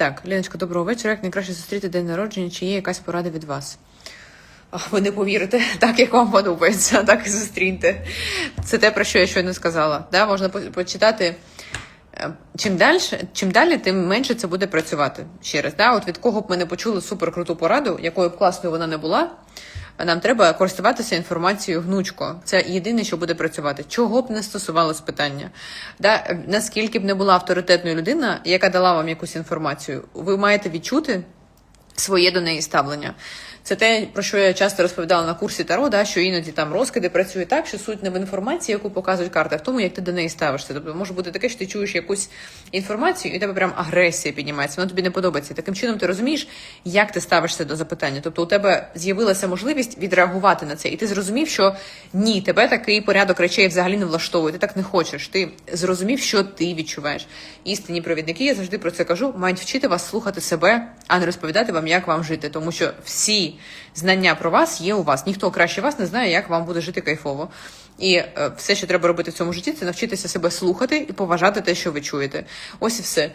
Так, Ліночка, доброго вечора. Як найкраще зустріти день народження? Чи є якась порада від вас? Ви не повірите, так як вам подобається, так і зустріньте. Це те, про що я щойно сказала. Да? Можна почитати. е, Чим далі, чим далі, тим менше це буде працювати. Ще раз, да? От від кого б ми не почули суперкруту пораду, якою б класною вона не була, нам треба користуватися інформацією гнучко. Це єдине, що буде працювати. Чого б не стосувалось питання. Да? Наскільки б не була авторитетною людина, яка дала вам якусь інформацію, ви маєте відчути своє до неї ставлення. Це те, про що я часто розповідала на курсі Таро, да, що іноді там розкиди працюють так, що суть не в інформації, яку показують карти, а в тому, як ти до неї ставишся. Тобто може бути таке, що ти чуєш якусь інформацію, і тебе прям агресія піднімається, вона тобі не подобається. Таким чином ти розумієш, як ти ставишся до запитання. Тобто у тебе з'явилася можливість відреагувати на це, і ти зрозумів, що ні, тебе такий порядок речей взагалі не влаштовує. Ти так не хочеш. Ти зрозумів, що ти відчуваєш. Істинні провідники, я завжди про це кажу, мають вчити вас слухати себе, а не розповідати вам, як вам жити. Тому що всі знання про вас є у вас. Ніхто краще вас не знає, як вам буде жити кайфово. І е, все, що треба робити в цьому житті, це навчитися себе слухати і поважати те, що ви чуєте. Ось і все.